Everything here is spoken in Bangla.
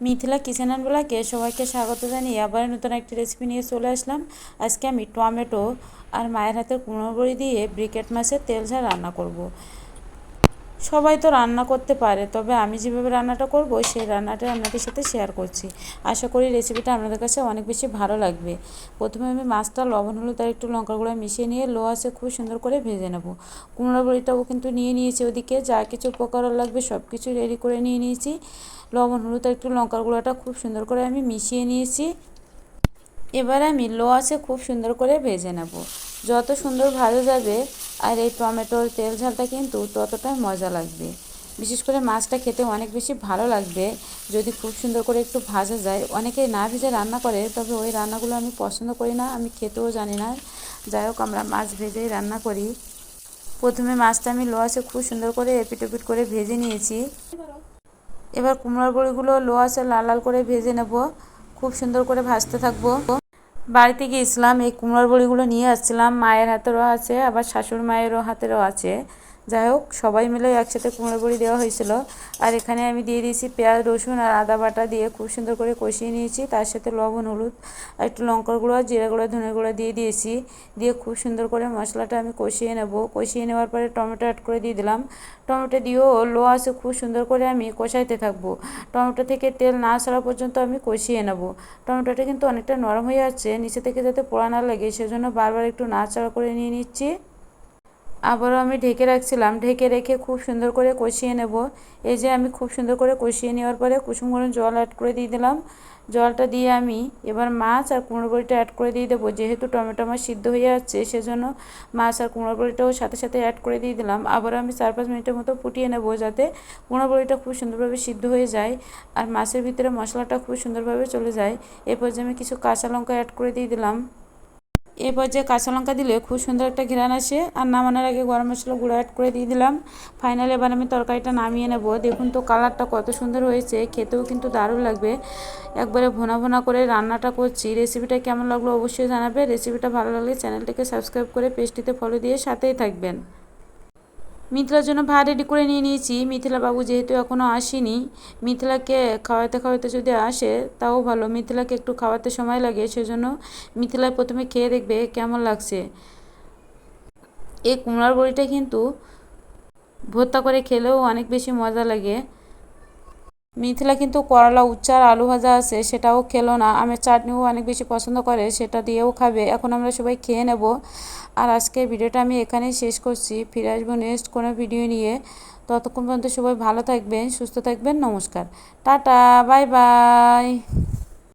মিথিলা কিচেন অ্যান্ড ব্লগে সবাইকে স্বাগত জানিয়ে আবার নতুন একটি রেসিপি নিয়ে চলে আসলাম আজকে আমি টমেটো আর মায়ের হাতের কুমড়ো বড়ি দিয়ে ব্রিকেট মাছের তেল ছাড়া রান্না করব। সবাই তো রান্না করতে পারে, তবে আমি যেভাবে রান্নাটা করব, সেই রান্নাটা আপনাদের সাথে শেয়ার করছি। আশা করি রেসিপিটা আপনাদের কাছে অনেক বেশি ভালো লাগবে। প্রথমে আমি মাছটা, লবণ, হলুদ আর একটু লঙ্কার গুঁড়া মিশিয়ে নিয়ে লো আসে খুব সুন্দর করে ভেজে নেব। কুমড়ো বড়িটাও কিন্তু নিয়ে নিয়েছি ওদিকে, যা কিছু উপকরণ লাগবে সব কিছু রেডি করে নিয়ে নিয়েছি। লবণ, হলুদ আর একটু লঙ্কার গুঁড়াটা খুব সুন্দর করে আমি মিশিয়ে নিয়েছি। এবার আমি লো আছে খুব সুন্দর করে ভেজে নেব। যত সুন্দর ভাজা যাবে আর এই টমেটোর তেল ঝালটা কিন্তু ততটাই মজা লাগবে। বিশেষ করে মাছটা খেতে অনেক বেশি ভালো লাগবে। যদি খুব সুন্দর করে একটু ভাজা যায়, অনেকেই না ভেজে রান্না করে, তবে ওই রান্নাগুলো আমি পছন্দ করি না, আমি খেতেও জানি না। যাই হোক, আমরা মাছ ভেজেই রান্না করি। প্রথমে মাছটা আমি লো আছে খুব সুন্দর করে এপিট এপিট করে ভেজে নিয়েছি। এবার কুমড়োর বড়িগুলো লো আছে লাল লাল করে ভেজে নেব। খুব সুন্দর করে ভাজতে থাকব। বাড়িতে ইসলাম এই কুমড়োর বড়িগুলো নিয়ে আসছিলাম, মায়ের হাতেরও আছে, আবার শাশুড় মায়েরও হাতেরও আছে। যাই হোক, সবাই মিলে একসাথে কুমড়ো বড়ি দেওয়া হয়েছিল। আর এখানে আমি দিয়ে দিয়েছি পেঁয়াজ, রসুন আর আদা বাটা দিয়ে খুব সুন্দর করে কষিয়ে নিয়েছি। তার সাথে লবণ, হলুদ আর একটু লঙ্কার গুঁড়ো জিরা গুঁড়ো, ধনে গুঁড়ো দিয়ে দিয়েছি। দিয়ে খুব সুন্দর করে মশলাটা আমি কষিয়ে নেব। কষিয়ে নেওয়ার পরে টমেটো অ্যাড করে দিয়ে দিলাম। টমেটো দিয়েও লো আসে খুব সুন্দর করে আমি কষাইতে থাকব। টমেটো থেকে তেল না ছাড়া পর্যন্ত আমি কষিয়ে নেব। টমেটোটা কিন্তু অনেকটা নরম হয়ে যাচ্ছে, নিচে থেকে যাতে পোড়া না লাগে, সেজন্য বারবার একটু নাড়াচাড়া করে নিয়ে নিচ্ছি। আবারও আমি ঢেকে রাখছিলাম। ঢেকে রেখে খুব সুন্দর করে কষিয়ে নেব। এই যে আমি খুব সুন্দর করে কষিয়ে নেওয়ার পরে কুসুম গরম জল অ্যাড করে দিয়ে দিলাম। জলটা দিয়ে আমি এবার মাছ আর কুমড়ো বড়িটা অ্যাড করে দিয়ে দেবো। যেহেতু টমেটো আমার সিদ্ধ হয়ে যাচ্ছে, সেজন্য মাছ আর কুমড়ো বড়িটাও সাথে সাথে অ্যাড করে দিয়ে দিলাম। আবার আমি চার পাঁচ মিনিটের মতো ফুটিয়ে নেব যাতে কুমড়ো বড়িটা খুব সুন্দরভাবে সিদ্ধ হয়ে যায় আর মাছের ভিতরে মশলাটা খুব সুন্দরভাবে চলে যায়। এরপর যে আমি কিছু কাঁচা লঙ্কা অ্যাড করে দিয়ে দিলাম। এরপর যে কাঁচা লঙ্কা দিলে খুব সুন্দর একটা ঘিরান আসে। আর নামানোর আগে গরম মশলা গুঁড়ো অ্যাড করে দিয়ে দিলাম। ফাইনালি এবার আমি তরকারিটা নামিয়ে নেব। দেখুন তো কালারটা কত সুন্দর হয়েছে। খেতেও কিন্তু দারুণ লাগবে। একবারে ভোনা ভোনা করে রান্নাটা করছি। রেসিপিটা কেমন লাগল অবশ্যই জানাবে। রেসিপিটা ভালো লাগলে চ্যানেলটিকে সাবস্ক্রাইব করে পেস্টিতে ফলো দিয়ে সাথেই থাকবেন। মিথিলার জন্য ভাত রেডি করে নিয়ে নিয়েছি। মিথিলা বাবু যেহেতু এখনও আসেনি, মিথিলাকে খাওয়াতে খাওয়াতে যদি আসে, তাও ভালো। মিথিলাকে একটু খাওয়াতে সময় লাগে, সেজন্য মিথিলায় প্রথমে খেয়ে দেখবে কেমন লাগছে। এই কুমড়ার বড়িটা কিন্তু ভর্তা করে খেলেও অনেক বেশি মজা লাগে। মিথিলা কিন্তু করলা, উচ্চার, আলু ভাজা আছে, সেটাও খেলো না। আমের চাটনিও অনেক বেশি পছন্দ করে, সেটা দিয়েও খাবে। এখন আমরা সবাই খেয়ে নেব। আর আজকের ভিডিওটা আমি এখানেই শেষ করছি। ফিরে আসব নেক্সট কোনো ভিডিও নিয়ে। ততক্ষণ পর্যন্ত সবাই ভালো থাকবেন, সুস্থ থাকবেন, নমস্কার। Tata bye bye